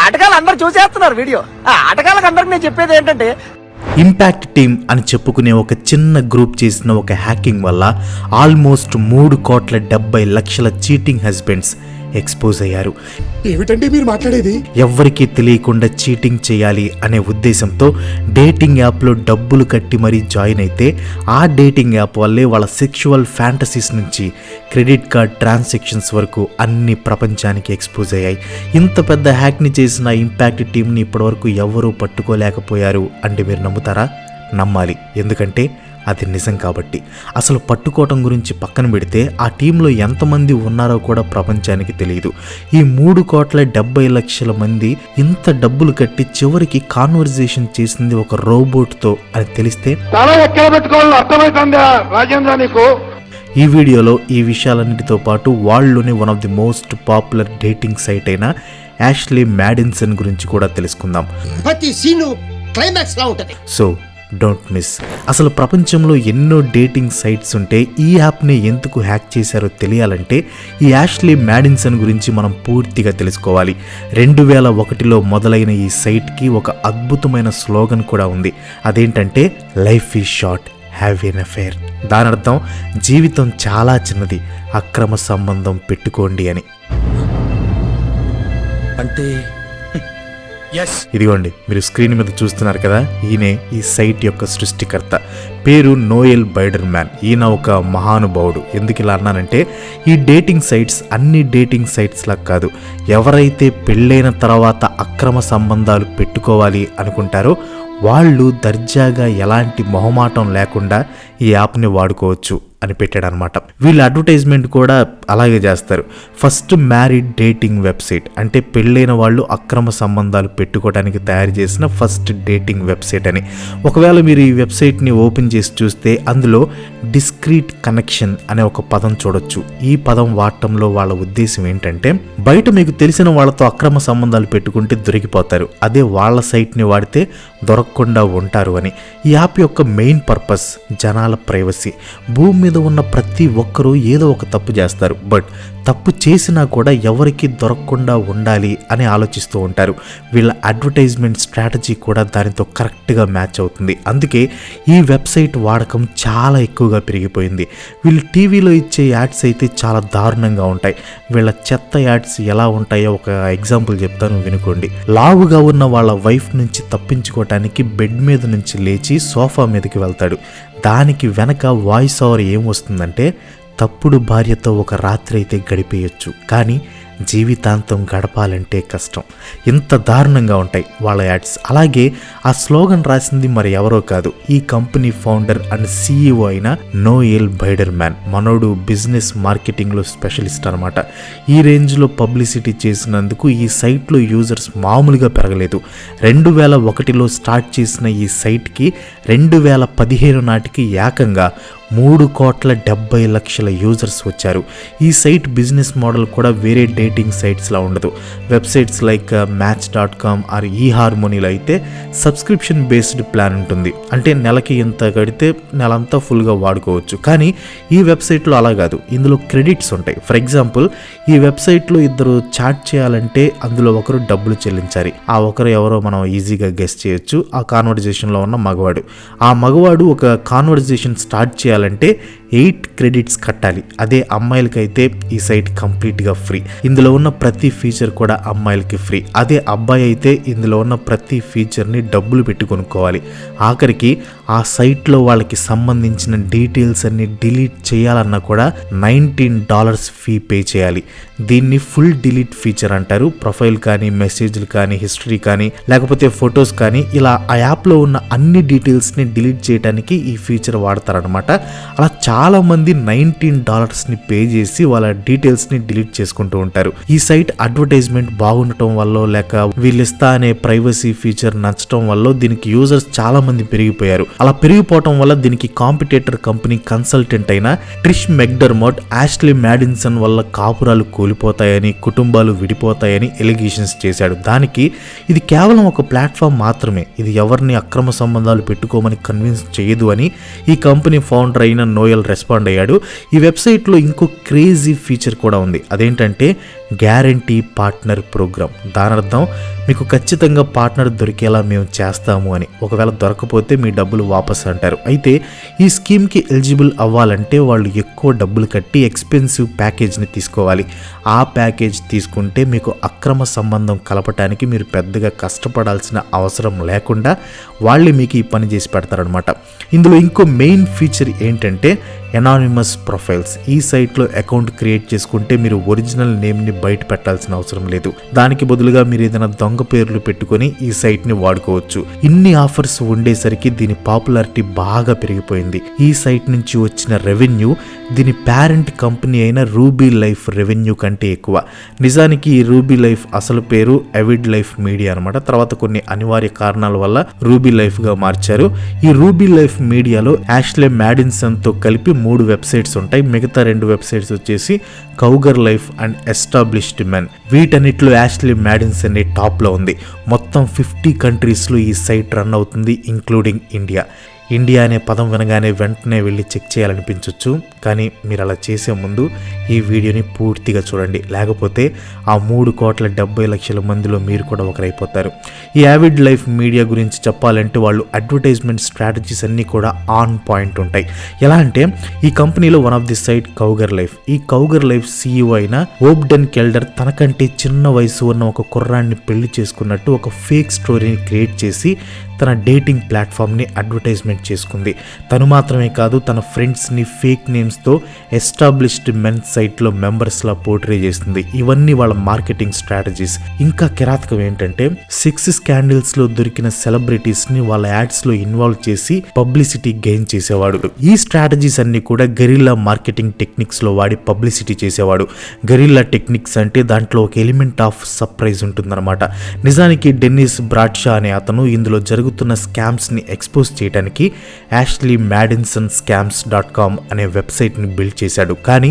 ఆటగాళ్ళు. అందరు చూసేస్తున్నారు వీడియో. ఆ ఆటగాళ్ళకి అందరికి నేను చెప్పేది ఏంటంటే ఇంపాక్ట్ టీమ్ అని చెప్పుకునే ఒక చిన్న గ్రూప్ చేసిన ఒక హ్యాకింగ్ వల్ల ఆల్మోస్ట్ మూడు కోట్ల డెబ్బై లక్షల చీటింగ్ హస్బెండ్స్ ఎక్స్పోజ్ అయ్యారు. ఏమిటండి మీరు మాట్లాడేది? ఎవ్వరికీ తెలియకుండా చీటింగ్ చేయాలి అనే ఉద్దేశంతో డేటింగ్ యాప్లో డబ్బులు కట్టి మరీ జాయిన్ అయితే ఆ డేటింగ్ యాప్ వల్లే వాళ్ళ సెక్షువల్ ఫ్యాంటసీస్ నుంచి క్రెడిట్ కార్డ్ ట్రాన్సాక్షన్స్ వరకు అన్ని ప్రపంచానికి ఎక్స్పోజ్ అయ్యాయి. ఇంత పెద్ద హ్యాక్ని చేసిన ఇంపాక్ట్ టీంని ఇప్పటివరకు ఎవరూ పట్టుకోలేకపోయారు అంటే మీరు నమ్ముతారా? నమ్మాలి. ఎందుకంటే అది నిజం కాబట్టి. అసలు పట్టుకోవటం గురించి పక్కన పెడితే ఆ టీంలో ఎంతమంది ఉన్నారో కూడా ప్రపంచానికి తెలియదు. ఈ మూడు కోట్ల డెబ్బై లక్షల మంది ఇంత డబ్బులు కట్టి చివరికి కాన్వర్జేషన్ చేసింది ఒక రోబోట్తో అని తెలిస్తే? అర్థమవుతుందా రాజేంద్ర నీకు? ఈ వీడియోలో ఈ విషయాలన్నిటితో పాటు వాళ్ళలోని one of the most popular dating site అయిన యాష్లీ మ్యాడిన్సన్ గురించి కూడా తెలుసుకుందాం. ప్రతి సీను క్లైమాక్స్ లా ఉంటది. సో డోంట్ మిస్ అసలు ప్రపంచంలో ఎన్నో డేటింగ్ సైట్స్ ఉంటే ఈ యాప్ని ఎందుకు హ్యాక్ చేశారో తెలియాలంటే ఈ యాష్లీ మ్యాడిన్సన్ గురించి మనం పూర్తిగా తెలుసుకోవాలి. రెండు వేల ఒకటిలో మొదలైన ఈ సైట్కి ఒక అద్భుతమైన స్లోగన్ కూడా ఉంది. అదేంటంటే life is short have an affair దాని అర్థం జీవితం చాలా చిన్నది. అక్రమ సంబంధం పెట్టుకోండి అని. అంటే ఇదిగోండి మీరు స్క్రీన్ మీద చూస్తున్నారు కదా ఈయనే ఈ సైట్ యొక్క సృష్టికర్త. పేరు నోయల్ బైడర్ మ్యాన్ ఈయన ఒక మహానుభావుడు. ఎందుకు ఇలా అన్నానంటే ఈ డేటింగ్ సైట్స్ అన్ని డేటింగ్ సైట్స్ లా కాదు. ఎవరైతే పెళ్ళైన తర్వాత అక్రమ సంబంధాలు పెట్టుకోవాలి అనుకుంటారో వాళ్ళు దర్జాగా ఎలాంటి మొహమాటం లేకుండా ఈ యాప్ని వాడుకోవచ్చు. అని పెట్టాడనమాట. వీళ్ళు అడ్వర్టైజ్మెంట్ కూడా అలాగే చేస్తారు. ఫస్ట్ మ్యారీడ్ డేటింగ్ వెబ్సైట్ అంటే పెళ్ళైన వాళ్ళు అక్రమ సంబంధాలు పెట్టుకోవడానికి తయారు చేసిన ఫస్ట్ డేటింగ్ వెబ్సైట్ అని. ఒకవేళ మీరు ఈ వెబ్సైట్ని ఓపెన్ చేసి చూస్తే అందులో డిస్క్రీట్ కనెక్షన్ అనే ఒక పదం చూడొచ్చు. ఈ పదం వాడటంలో వాళ్ళ ఉద్దేశం ఏంటంటే బయట మీకు తెలిసిన వాళ్ళతో అక్రమ సంబంధాలు పెట్టుకుంటే దొరికిపోతారు. అదే వాళ్ళ సైట్ని వాడితే దొరకకుండా ఉంటారు అని. ఈ యాప్ యొక్క మెయిన్ పర్పస్ జనాల ప్రైవసీ. భూమి మీద ఉన్న ప్రతి ఒక్కరూ ఏదో ఒక తప్పు చేస్తారు. బట్ తప్పు చేసినా కూడా ఎవరికి దొరకకుండా ఉండాలి అని ఆలోచిస్తూ ఉంటారు. వీళ్ళ అడ్వర్టైజ్మెంట్ స్ట్రాటజీ కూడా దానితో కరెక్ట్గా మ్యాచ్ అవుతుంది. అందుకే ఈ వెబ్సైట్ వాడకం చాలా ఎక్కువగా పెరిగిపోయింది. వీళ్ళు టీవీలో ఇచ్చే యాడ్స్ అయితే చాలా దారుణంగా ఉంటాయి. వీళ్ళ చెత్త యాడ్స్ ఎలా ఉంటాయో ఒక ఎగ్జాంపుల్ చెప్తాను వినుకోండి. లావుగా ఉన్న వాళ్ళ వైఫ్ నుంచి తప్పించుకోవటానికి బెడ్ మీద నుంచి లేచి సోఫా మీదకి వెళ్తాడు. దానికి వెనక వాయిస్ ఓవర్ ఏం వస్తుందంటే తప్పుడు భార్యతో ఒక రాత్రి అయితే గడిపేయచ్చు. కానీ జీవితాంతం గడపాలంటే కష్టం. ఇంత దారుణంగా ఉంటాయి వాళ్ళ యాడ్స్. అలాగే ఆ స్లోగన్ రాసింది మరి ఎవరో కాదు ఈ కంపెనీ ఫౌండర్ అండ్ సీఈఓ అయిన నోయల్ బైడర్ మ్యాన్ మనోడు బిజినెస్ మార్కెటింగ్లో స్పెషలిస్ట్ అనమాట ఈ రేంజ్లో పబ్లిసిటీ చేసినందుకు ఈ సైట్లో యూజర్స్ మామూలుగా పెరగలేదు. రెండు వేల ఒకటిలో స్టార్ట్ చేసిన ఈ సైట్కి రెండు వేల పదిహేను నాటికి ఏకంగా మూడు కోట్ల డెబ్బై లక్షల యూజర్స్ వచ్చారు. ఈ సైట్ బిజినెస్ మోడల్ కూడా వేరే డేటింగ్ సైట్స్లా ఉండదు. Websites like match dot com or ఈ హార్మోనీలో అయితే సబ్స్క్రిప్షన్ బేస్డ్ ప్లాన్ ఉంటుంది. అంటే నెలకి ఇంత కడితే నెలంతా ఫుల్గా వాడుకోవచ్చు. కానీ ఈ వెబ్సైట్లో అలా కాదు. ఇందులో క్రెడిట్స్ ఉంటాయి. ఫర్ ఎగ్జాంపుల్ ఈ వెబ్సైట్లో ఇద్దరు చాట్ చేయాలంటే అందులో ఒకరు డబ్బులు చెల్లించాలి. ఆ ఒకరు ఎవరో మనం ఈజీగా గెస్ట్ చేయొచ్చు. ఆ కాన్వర్జేషన్లో ఉన్న మగవాడు. ఆ మగవాడు ఒక కాన్వర్జేషన్ స్టార్ట్ చేయాలి చేయాలంటే ఎయిట్ క్రెడిట్స్ కట్టాలి. అదే అమ్మాయిలకైతే ఈ సైట్ కంప్లీట్గా ఫ్రీ. ఇందులో ఉన్న ప్రతి ఫీచర్ కూడా అమ్మాయిలకి ఫ్రీ. అదే అబ్బాయి అయితే ఇందులో ఉన్న ప్రతి ఫీచర్ని డబ్బులు పెట్టి కొనుక్కోవాలి. ఆఖరికి ఆ సైట్లో వాళ్ళకి సంబంధించిన డీటెయిల్స్ అన్ని డిలీట్ చేయాలన్నా కూడా నైన్టీన్ డాలర్స్ ఫీ పే చేయాలి. దీన్ని ఫుల్ డిలీట్ ఫీచర్ అంటారు. ప్రొఫైల్ కానీ మెసేజ్లు కానీ హిస్టరీ కానీ లేకపోతే ఫొటోస్ కానీ ఇలా ఆ యాప్లో ఉన్న అన్ని డీటెయిల్స్ని డిలీట్ చేయడానికి ఈ ఫీచర్ వాడతారనమాట అలా చాలా మంది నైన్టీన్ డాలర్స్ని పే చేసి వాళ్ళ డీటెయిల్స్ని డిలీట్ చేసుకుంటూ ఉంటారు. ఈ సైట్ అడ్వర్టైజ్మెంట్ బాగుండటం వల్ల లేక వీళ్ళిస్తా అనే ప్రైవసీ ఫీచర్ నచ్చటం వల్ల దీనికి యూజర్స్ చాలా మంది పెరిగిపోయారు. అలా పెరిగిపోవటం వల్ల దీనికి కాంపిటేటర్ కంపెనీ కన్సల్టెంట్ అయిన ట్రిష్ మెక్డర్మోట్ యాష్లీ మ్యాడిన్సన్ వల్ల కాపురాలు కూలిపోతాయని కుటుంబాలు విడిపోతాయని ఎలిగేషన్స్ చేశాడు. దానికి ఇది కేవలం ఒక ప్లాట్ఫామ్ మాత్రమే. ఇది ఎవరిని అక్రమ సంబంధాలు పెట్టుకోమని కన్విన్స్ చేయదు అని ఈ కంపెనీ ఫౌండర్ ఫౌండర్ అయిన నోయల్ రెస్పాండ్ అయ్యాడు. ఈ వెబ్సైట్లో ఇంకో క్రేజీ ఫీచర్ కూడా ఉంది. అదేంటంటే గ్యారంటీ పార్ట్నర్ ప్రోగ్రామ్. దాని అర్థం మీకు ఖచ్చితంగా పార్ట్నర్ దొరికేలా మేము చేస్తాము అని. ఒకవేళ దొరకపోతే మీ డబ్బులు వాపస్ అంటారు. అయితే ఈ స్కీమ్కి ఎలిజిబుల్ అవ్వాలంటే వాళ్ళు ఎక్కువ డబ్బులు కట్టి ఎక్స్పెన్సివ్ ప్యాకేజ్ని తీసుకోవాలి. ఆ ప్యాకేజ్ తీసుకుంటే మీకు అక్రమ సంబంధం కలపటానికి మీరు పెద్దగా కష్టపడాల్సిన అవసరం లేకుండా వాళ్ళే మీకు ఈ పని చేసి పెడతారనమాట ఇందులో ఇంకో మెయిన్ ఫీచర్ ఏంటంటే ఎనానిమస్ ప్రొఫైల్స్ ఈ సైట్లో అకౌంట్ క్రియేట్ చేసుకుంటే మీరు ఒరిజినల్ నేమ్ని బయట పెట్టాల్సిన అవసరం లేదు. దానికి బదులుగా మీరు ఏదైనా దొంగ పేర్లు పెట్టుకొని ఈ సైట్ని వాడుకోవచ్చు. ఇన్ని ఆఫర్స్ ఉండేసరికి దీని పాపులారిటీ బాగా పెరిగిపోయింది. ఈ సైట్ నుంచి వచ్చిన రెవెన్యూ దీని పేరెంట్ కంపెనీ అయిన రూబీ లైఫ్ రెవెన్యూ కంటే ఎక్కువ. నిజానికి ఈ రూబీ లైఫ్ అసలు పేరు ఎవిడ్ లైఫ్ మీడియా అనమాట తర్వాత కొన్ని అనివార్య కారణాల వల్ల రూబీ లైఫ్గా మార్చారు. ఈ రూబీ లైఫ్ మీడియాలో యాష్లే మ్యాడిన్సన్తో కలిపి మూడు వెబ్సైట్స్ ఉంటాయి. మిగతా రెండు వెబ్సైట్స్ వచ్చేసి Cougar Life and Established Men. వీటన్నిటిలో యాష్లీ మ్యాడిన్స్ అనే టాప్లో ఉంది. మొత్తం ఫిఫ్టీ కంట్రీస్లో ఈ సైట్ రన్ అవుతుంది ఇంక్లూడింగ్ ఇండియా. ఇండియా అనే పదం వినగానే వెంటనే వెళ్ళి చెక్ చేయాలనిపించవచ్చు కానీ మీరు అలా చేసే ముందు ఈ వీడియోని పూర్తిగా చూడండి. లేకపోతే ఆ మూడు కోట్ల డెబ్బై లక్షల మందిలో మీరు కూడా ఒకరైపోతారు. ఈ యావిడ్ లైఫ్ మీడియా గురించి చెప్పాలంటే వాళ్ళు అడ్వర్టైజ్మెంట్ స్ట్రాటజీస్ అన్నీ కూడా ఆన్ పాయింట్ ఉంటాయి. ఎలా అంటే ఈ కంపెనీలో one of the side Cougar Life ఈ కౌగర్ లైఫ్ సీఈఓ అయిన ఓబ్డెన్ కెల్డర్ తనకంటే చిన్న వయసు ఉన్న ఒక కుర్రాన్ని పెళ్ళి చేసుకున్నట్టు ఒక ఫేక్ స్టోరీని క్రియేట్ చేసి తన డేటింగ్ ప్లాట్ఫామ్ని అడ్వర్టైజ్మెంట్ చేసుకుంది. తను మాత్రమే కాదు తన ఫ్రెండ్స్ని ఫేక్ నేమ్స్తో ఎస్టాబ్లిష్డ్ మెన్స్ సైట్లో మెంబర్స్లా పోర్ట్రే చేస్తుంది. ఇవన్నీ వాళ్ళ మార్కెటింగ్ స్ట్రాటజీస్. ఇంకా కిరాతకం ఏంటంటే సిక్స్ స్కాండిల్స్లో దొరికిన సెలబ్రిటీస్ని వాళ్ళ యాడ్స్లో ఇన్వాల్వ్ చేసి పబ్లిసిటీ గెయిన్ చేసేవాడు. ఈ స్ట్రాటజీస్ అన్ని కూడా గరిల్లా మార్కెటింగ్ టెక్నిక్స్లో వాడి పబ్లిసిటీ చేసేవాడు. గరిల్లా టెక్నిక్స్ అంటే దాంట్లో ఒక ఎలిమెంట్ ఆఫ్ సర్ప్రైజ్ ఉంటుందన్నమాట. నిజానికి డెన్నిస్ బ్రాడ్షా అనే అతను ఇందులో జరుగుతున్న స్కామ్స్ని ఎక్స్పోజ్ చేయడానికి Ashley Madison scams dot com అనే వెబ్సైట్ని బిల్డ్ చేశాడు. కానీ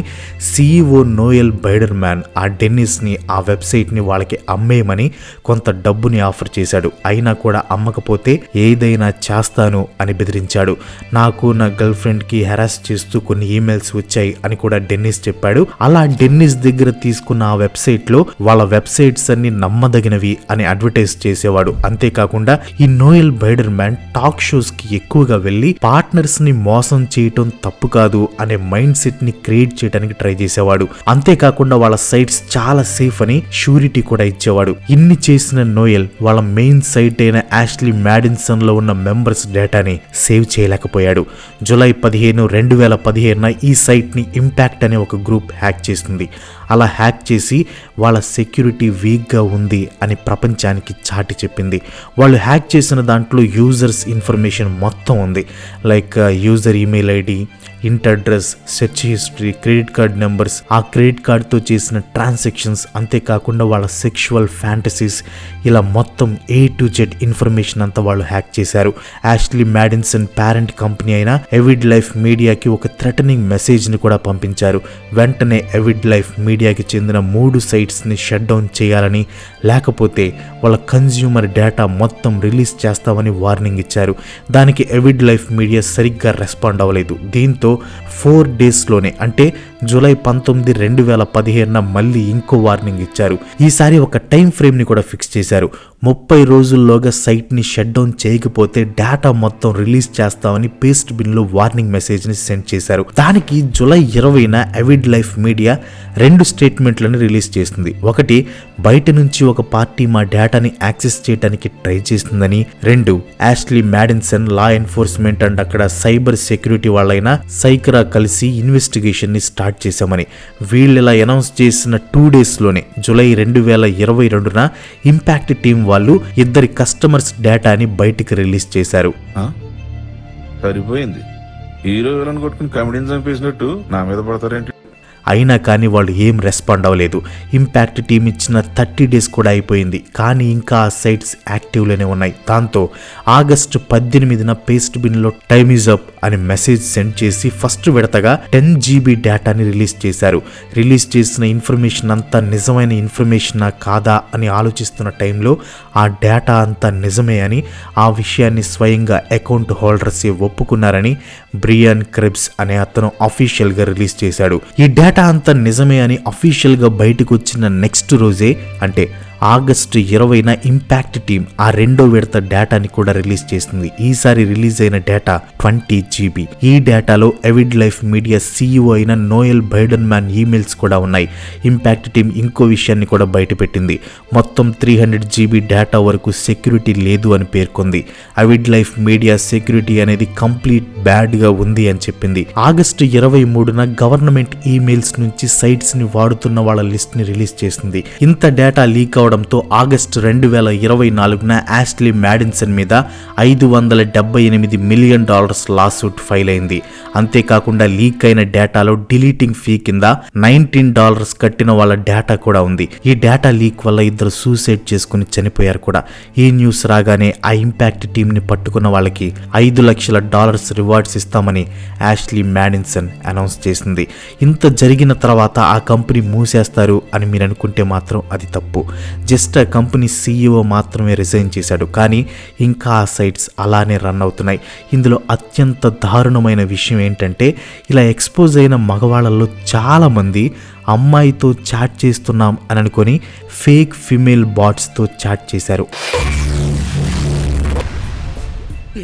సీఈఓ నోయల్ బైడర్ మ్యాన్ ఆ డెన్నిస్ని ఆ వెబ్సైట్ని వాళ్ళకి అమ్మేయమని కొంత డబ్బుని ఆఫర్ చేశాడు. అయినా కూడా అమ్మకపోతే ఏదైనా చేస్తాను అని బెదిరించాడు. నాకు నా గర్ల్ ఫ్రెండ్కి హెరాస్ చేస్తూ కొన్ని ఈమెయిల్స్ వచ్చాయి అని కూడా డెన్నిస్ చెప్పాడు. అలా డెన్నిస్ దగ్గర తీసుకున్న ఆ వెబ్సైట్లో వాళ్ళ వెబ్సైట్స్ అన్ని నమ్మదగినవి అని అడ్వర్టైజ్ చేసేవాడు. అంతేకాకుండా ఈ నోయల్ బైడర్ మ్యాన్ టాక్ షోస్కి ఎక్కువగా వెళ్ళి పార్ట్నర్స్ని మోసం చేయటం తప్పు కాదు అనే మైండ్ సెట్ని క్రియేట్ చేయడానికి ట్రై చేసేవాడు. అంతేకాకుండా వాళ్ళ సైట్స్ చాలా సేఫ్ అని షూరిటీ కూడా ఇచ్చేవాడు. ఇన్ని చేసిన నోయల్ వాళ్ళ మెయిన్ సైట్ అయిన యాష్లీ మ్యాడిన్సన్లో ఉన్న మెంబర్స్ డేటాని సేవ్ చేయలేకపోయాడు. జూలై పదిహేను రెండు వేల పదిహేనున ఈ సైట్ని ఇంపాక్ట్ అనే ఒక గ్రూప్ హ్యాక్ చేస్తుంది అలా హ్యాక్ చేసి వాళ్ళ సెక్యూరిటీ వీక్గా ఉంది అని ప్రపంచానికి చాటి చెప్పింది. వాళ్ళు హ్యాక్ చేసిన దాంట్లో యూజర్స్ ఇన్ఫర్మేషన్ మొత్తం ఉంది. Like user email ID inter address search history credit card numbers ఆ క్రెడిట్ కార్డ్తో చేసిన ట్రాన్సాక్షన్స్ అంతేకాకుండా వాళ్ళ సెక్షువల్ ఫ్యాంటసీస్ ఇలా మొత్తం ఏ టు జెడ్ ఇన్ఫర్మేషన్ అంతా వాళ్ళు హ్యాక్ చేశారు. యాష్లీ మ్యాడిన్సన్ పేరెంట్ కంపెనీ అయిన ఎవిడ్ లైఫ్ మీడియాకి ఒక థ్రెటనింగ్ మెసేజ్ని కూడా పంపించారు. వెంటనే ఎవిడ్ లైఫ్ మీడియా మీడియాకి చెందిన మూడు సైట్స్ని షట్ డౌన్ చేయాలని లేకపోతే వాళ్ళ కన్జ్యూమర్ డేటా మొత్తం రిలీజ్ చేస్తామని వార్నింగ్ ఇచ్చారు. దానికి ఎవిడ్ లైఫ్ మీడియా సరిగ్గా రెస్పాండ్ అవ్వలేదు. దీంతో ఫోర్ డేస్లోనే అంటే జూలై పంతొమ్మిది రెండు వేల పదిహేనున మళ్ళీ ఇంకో వార్నింగ్ ఇచ్చారు. ఈసారి ఒక టైం ఫ్రేమ్ని కూడా ఫిక్స్ చేశారు. ముప్పై రోజుల్లోగా సైట్ని షట్ డౌన్ చేయకపోతే డేటా మొత్తం రిలీజ్ చేస్తామని పేస్ట్ బిన్లో వార్నింగ్ మెసేజ్ని సెండ్ చేశారు. దానికి జూలై ఇరవైన ఎవిడ్ లైఫ్ మీడియా రెండు స్టేట్మెంట్లను రిలీజ్ చేసింది ఒకటి బయట నుంచి ఒక పార్టీ మా డేటాని యాక్సెస్ చేయడానికి ట్రై చేస్తుందని. రెండు Ashley Madison law enforcement and అక్కడ సైబర్ సెక్యూరిటీ వాళ్ళైన సైకరా కలిసి ఇన్వెస్టిగేషన్ని స్టార్ట్ చేశామని. వీళ్ళు ఇలా అనౌన్స్ చేసిన టూ డేస్లోనే జూలై రెండు వేల ఇరవై రెండున ఇంపాక్ట్ టీం వాళ్ళు ఇద్దరి కస్టమర్స్ డేటాని బయటికి రిలీజ్ చేశారు. సరిపోయింది. హీరో విలన్ కొట్టుకుని కమెడీని చంపేసినట్టు నా మీద పడతారేంటి? అయినా కానీ వాళ్ళు ఏం రెస్పాండ్ అవ్వలేదు. ఇంపాక్ట్ టీం ఇచ్చిన థర్టీ డేస్ కూడా అయిపోయింది. కానీ ఇంకా ఆ సైట్స్ యాక్టివ్లోనే ఉన్నాయి. దాంతో ఆగస్టు పద్దెనిమిదిన పేస్ట్ బిన్లో టైమ్ ఈజ్ అప్ అని మెసేజ్ సెండ్ చేసి ఫస్ట్ విడతగా టెన్ జీబీ డేటాని రిలీజ్ చేశారు. రిలీజ్ చేసిన ఇన్ఫర్మేషన్ అంతా నిజమైన ఇన్ఫర్మేషనా కాదా అని ఆలోచిస్తున్న టైంలో ఆ డేటా అంతా నిజమే అని ఆ విషయాన్ని స్వయంగా అకౌంట్ హోల్డర్సే ఒప్పుకున్నారని బ్రియాన్ క్రిబ్స్ అనే అతను అఫీషియల్గా రిలీజ్ చేశాడు. ఈ డేటా అంతా నిజమే అని అఫీషియల్గా బయటకు వచ్చిన నెక్స్ట్ రోజే అంటే ఆగస్టు ఇరవైన ఇంపాక్ట్ టీం ఆ రెండో విడత డేటాని కూడా రిలీజ్ చేసింది. ఈసారి రిలీజ్ అయిన డేటా ట్వంటీ జీబీ. ఈ డేటాలో ఎవిడ్ లైఫ్ మీడియా సీఈఓ అయిన నోయల్ బైడన్ మ్యాన్ ఈమెయిల్స్ కూడా ఉన్నాయి. ఇంపాక్ట్ టీం ఇంకో విషయాన్ని కూడా బయటపెట్టింది. మొత్తం త్రీ హండ్రెడ్ జీబీ డేటా వరకు సెక్యూరిటీ లేదు అని పేర్కొంది. అవిడ్ లైఫ్ మీడియా సెక్యూరిటీ అనేది కంప్లీట్ బ్యాడ్గా ఉంది అని చెప్పింది. ఆగస్టు ఇరవై మూడున గవర్నమెంట్ ఈమెయిల్స్ నుంచి సైట్స్ని వాడుతున్న వాళ్ళ లిస్ట్ని రిలీజ్ చేసింది. ఇంత డేటా లీక్ కావడంతో ఆగస్టు రెండు వేల ఇరవై నాలుగున యాస్ట్లీ మ్యాడిన్సన్ మీద ఐదు వందల డెబ్బై ఎనిమిది మిలియన్ డాలర్స్ లాసూట్ ఫైల్ అయింది అంతేకాకుండా లీక్ అయిన డేటాలో డిలీటింగ్ ఫీ కింద నైన్టీన్ డాలర్స్ కట్టిన వాళ్ళ డేటా కూడా ఉంది. ఈ డేటా లీక్ వల్ల ఇద్దరు సూసైడ్ చేసుకుని చనిపోయారు కూడా. ఈ న్యూస్ రాగానే ఆ ఇంపాక్ట్ టీంని పట్టుకున్న వాళ్ళకి ఐదు లక్షల డాలర్స్ రివార్డ్స్ ఇస్తామని యాష్లీ మ్యాడిన్సన్ అనౌన్స్ చేసింది. ఇంత జరిగిన తర్వాత ఆ కంపెనీ మూసేస్తారు అని మీరు అనుకుంటే మాత్రం అది తప్పు. జస్ట్ ఆ కంపెనీ సీఈఓ మాత్రమే రిజైన్ చేశాడు. కానీ ఇంకా ఆ సైట్స్ అలానే రన్ అవుతున్నాయి. ఇందులో అత్యంత దారుణమైన విషయం ఏంటంటే ఇలా ఎక్స్పోజ్ అయిన మగవాళ్ళల్లో చాలామంది అమ్మాయితో చాట్ చేస్తున్నాం అని అనుకొని ఫేక్ ఫిమేల్ బాట్స్తో చాట్ చేశారు.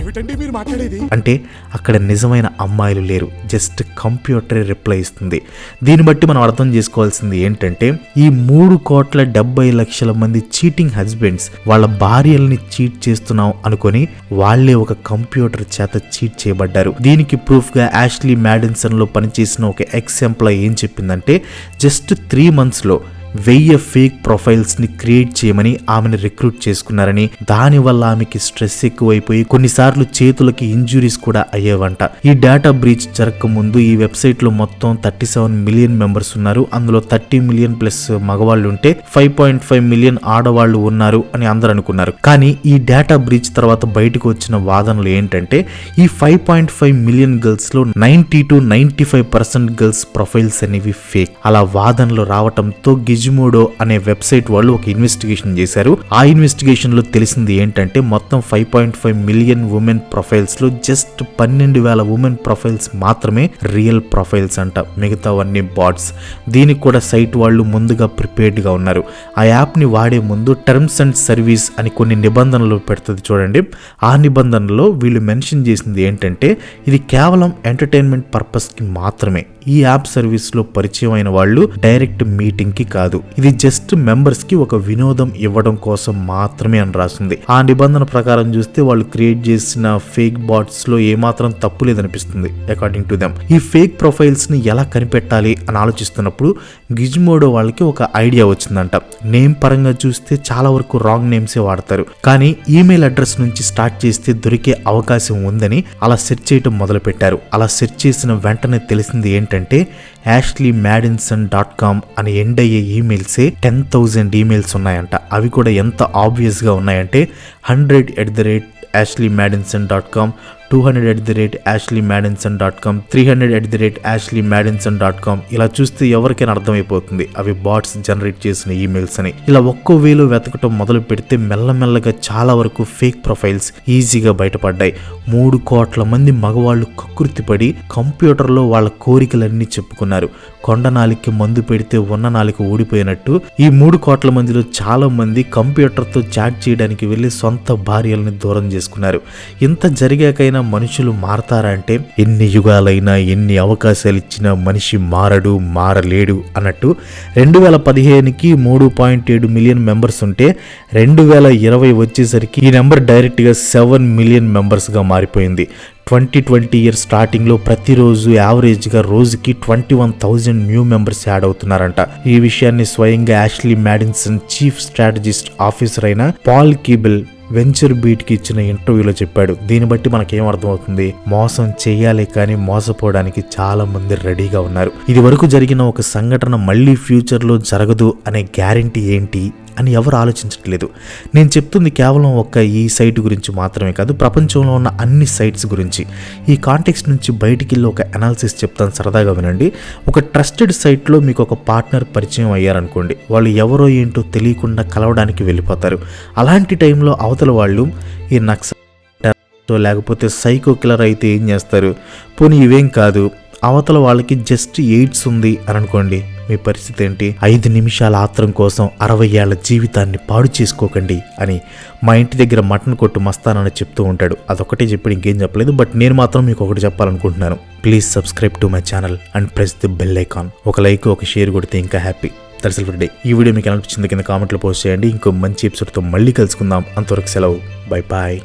ఏమిటండి మీరు మాట్లాడేది? అంటే అక్కడ నిజమైన అమ్మాయిలు లేరు. జస్ట్ కంప్యూటర్ రిప్లై ఇస్తుంది. దీన్ని బట్టి మనం అర్థం చేసుకోవాల్సింది ఏంటంటే ఈ మూడు కోట్ల డెబ్బై లక్షల మంది చీటింగ్ హస్బెండ్స్ వాళ్ళ భార్యల్ని చీట్ చేస్తున్నాం అనుకొని వాళ్ళే ఒక కంప్యూటర్ చేత చీట్ చేయబడ్డారు. దీనికి ప్రూఫ్గా యాష్లీ మ్యాడిన్సన్లో పనిచేసిన ఒక ఎక్స్ ఎంప్లాయ్ ఏం చెప్పిందంటే జస్ట్ త్రీ మంత్స్లో వెయ్యి ఫేక్ ప్రొఫైల్స్ని క్రియేట్ చేయమని ఆమెను రిక్రూట్ చేసుకున్నారని దానివల్ల ఆమెకి స్ట్రెస్ ఎక్కువైపోయి కొన్నిసార్లు చేతులకి ఇంజురీస్ కూడా అయ్యేవంట. ఈ డేటా బ్రీచ్ జరగక ముందు ఈ వెబ్సైట్లో మొత్తం థర్టీ సెవెన్ మిలియన్ మెంబర్స్ ఉన్నారు. అందులో థర్టీ మిలియన్ ప్లస్ మగవాళ్ళు ఉంటే ఫైవ్ పాయింట్ ఫైవ్ మిలియన్ ఆడవాళ్ళు ఉన్నారు అని అందరూ అనుకున్నారు. కానీ ఈ డేటా బ్రీచ్ తర్వాత బయటకు వచ్చిన వాదనలు ఏంటంటే ఈ five point five million గర్ల్స్లో ninety to ninety five percent girls profiles అనేవి ఫేక్. అలా వాదనలు రావటంతో డిజిమోడో అనే వెబ్సైట్ వాళ్ళు ఒక ఇన్వెస్టిగేషన్ చేశారు. ఆ ఇన్వెస్టిగేషన్లో తెలిసింది ఏంటంటే మొత్తం five point five million women ప్రొఫైల్స్లో just పన్నెండు వేల ఉమెన్ ప్రొఫైల్స్ మాత్రమే రియల్ ప్రొఫైల్స్ అంట మిగతావన్నీ బాట్స్. దీనికి కూడా సైట్ వాళ్ళు ముందుగా ప్రిపేర్డ్గా ఉన్నారు. ఆ యాప్ని వాడే ముందు టర్మ్స్ అండ్ సర్వీస్ అని కొన్ని నిబంధనలు పెడుతుంది చూడండి. ఆ నిబంధనలో వీళ్ళు మెన్షన్ చేసింది ఏంటంటే ఇది కేవలం ఎంటర్టైన్మెంట్ పర్పస్కి మాత్రమే. ఈ యాప్ సర్వీస్లో పరిచయం అయిన వాళ్ళు డైరెక్ట్ మీటింగ్కి కాదు. ఇది జస్ట్ మెంబర్స్కి ఒక వినోదం ఇవ్వడం కోసం మాత్రమే అని రాసింది. ఆ నిబంధన ప్రకారం చూస్తే వాళ్ళు క్రియేట్ చేసిన ఫేక్ బాట్స్లో ఏమాత్రం తప్పు లేదనిపిస్తుంది అకార్డింగ్ టు దెమ్ ఈ ఫేక్ ప్రొఫైల్స్ని ఎలా కనిపెట్టాలి అని ఆలోచిస్తున్నప్పుడు గిజ్మోడో వాళ్ళకి ఒక ఐడియా వచ్చిందంట. నేమ్ పరంగా చూస్తే చాలా వరకు రాంగ్ నేమ్సే వాడతారు. కానీ ఈమెయిల్ అడ్రస్ నుంచి స్టార్ట్ చేస్తే దొరికే అవకాశం ఉందని అలా సెర్చ్ చేయటం మొదలు పెట్టారు అలా సెర్చ్ చేసిన వెంటనే తెలిసింది ఏంటి ఏంటంటే యాష్లీ మ్యాడిన్సన్ డాట్ కామ్ అని ఎండ్ అయ్యే ఈమెయిల్సే టెన్ థౌజండ్ ఈమెయిల్స్ ఉన్నాయంట. అవి కూడా ఎంత ఆబ్వియస్గా ఉన్నాయంటే hundred at the rate Ashley Madison dot com two hundred at the rate Ashley Madison dot com three hundred at the rate Ashley Madison dot com ఇలా చూస్తే ఎవరికైనా అర్థమైపోతుంది. అవి బాట్స్ జనరేట్ చేసిన ఈమెయిల్స్ అని. ఇలా ఒక్కో వేలో వెతకటం మొదలు పెడితే మెల్లమెల్లగా చాలా వరకు ఫేక్ ప్రొఫైల్స్ ఈజీగా బయటపడ్డాయి. మూడు కోట్ల మంది మగవాళ్ళు కకృతిపడి కంప్యూటర్లో వాళ్ళ కోరికలన్నీ చెప్పుకున్నారు. కొండ నాలికి మందు పెడితే ఉన్న నాలిక ఊడిపోయినట్టు ఈ మూడు కోట్ల మందిలో చాలా మంది కంప్యూటర్తో చాట్ చేయడానికి వెళ్ళి సొంత భార్యల్ని దూరం చేసుకున్నారు. ఇంత జరిగాకైనా మనుషులు మారతారంటే ఎన్ని యుగాలైనా ఎన్ని అవకాశాలు ఇచ్చినా మనిషి మారడు మారలేడు అన్నట్టు రెండు వేల పదిహేనుకి మూడు పాయింట్ ఏడు మిలియన్ మెంబర్స్ ఉంటే రెండు వేల ఇరవై వచ్చేసరికి ఈ నెంబర్ డైరెక్ట్గా సెవెన్ మిలియన్ మెంబర్స్గా మారిపోయింది. ట్వంటీ ట్వంటీ ఇయర్ స్టార్టింగ్లో ప్రతిరోజు యావరేజ్గా రోజుకి twenty one thousand new members add అవుతున్నారంట. ఈ విషయాన్ని స్వయంగా Ashley Madison chief strategist officer అయిన పాల్ కీబిల్ వెంచర్ బీట్కి ఇచ్చిన ఇంటర్వ్యూలో చెప్పాడు. దీన్ని బట్టి మనకేం అర్థమవుతుంది? మోసం చేయాలి కానీ మోసపోవడానికి చాలా మంది రెడీగా ఉన్నారు. ఇది వరకు జరిగిన ఒక సంఘటన మళ్ళీ ఫ్యూచర్లో జరగదు అనే గ్యారంటీ ఏంటి? అని ఎవరు ఆలోచించట్లేదు. నేను చెప్తుంది కేవలం ఒక్క ఈ సైట్ గురించి మాత్రమే కాదు ప్రపంచంలో ఉన్న అన్ని సైట్స్ గురించి. ఈ కాంటెక్స్ట్ నుంచి బయటికి వెళ్ళి ఒక అనాలిసిస్ చెప్తాను సరదాగా వినండి. ఒక ట్రస్టెడ్ సైట్లో మీకు ఒక పార్ట్నర్ పరిచయం అయ్యారనుకోండి. వాళ్ళు ఎవరో ఏంటో తెలియకుండా కలవడానికి వెళ్ళిపోతారు. అలాంటి టైంలో అవతల వాళ్ళు ఈ నక్స లేకపోతే సైకో కిలర్ అయితే ఏం చేస్తారు? పోనీ ఇవేం కాదు. అవతల వాళ్ళకి జస్ట్ ఎయిడ్స్ ఉంది అని అనుకోండి. మీ పరిస్థితి ఏంటి? ఐదు నిమిషాల ఆత్రం కోసం అరవై ఏళ్ళ జీవితాన్ని పాడు చేసుకోకండి అని మా ఇంటి దగ్గర మటన్ కొట్టు మస్తానని చెప్తూ ఉంటాడు. అదొకటే చెప్పి ఇంకేం చెప్పలేదు బట్ నేను మాత్రం మీకు ఒకటి చెప్పాలనుకుంటున్నాను. Please subscribe to my channel and press the bell icon. ఒక లైక్ ఒక షేర్ కొడితే ఇంకా హ్యాపీ. దట్స్ ఫర్ డే ఈ వీడియో మీకు అనిపించింది కింద కామెంట్లో పోస్ట్ చేయండి. ఇంకో మంచి ఎపిసోడ్తో మళ్ళీ కలుసుకుందాం. అంతవరకు సెలవు. Bye bye.